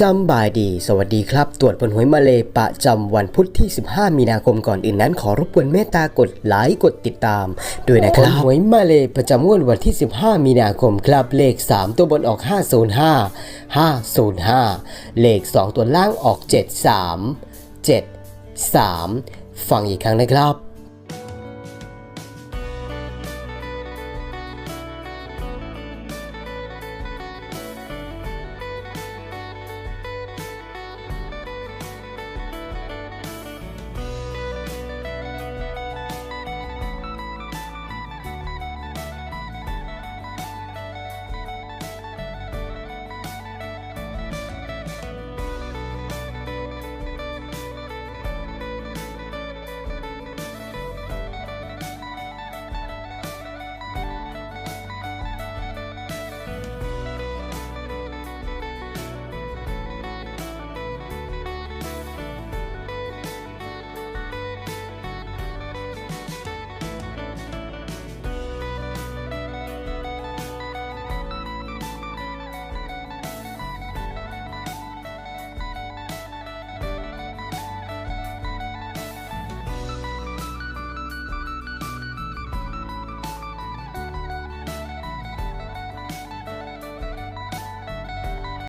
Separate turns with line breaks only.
ซัมบายดี สวัสดีครับ ตรวจผลหวยมาเลประจำวันพุธที่ 15 มีนาคมก่อนอื่นนั้น ขอรบกวนเมตตากดไลค์กดติดตาม ด้วยนะครับผลหวยมาเลประจำงวดวันที่ 15 มีนาคมครับเลข 3 ตัวบนออก 505 505 เลข 2 ตัวล่างออก 73 73 ฟังอีกครั้งนะครับ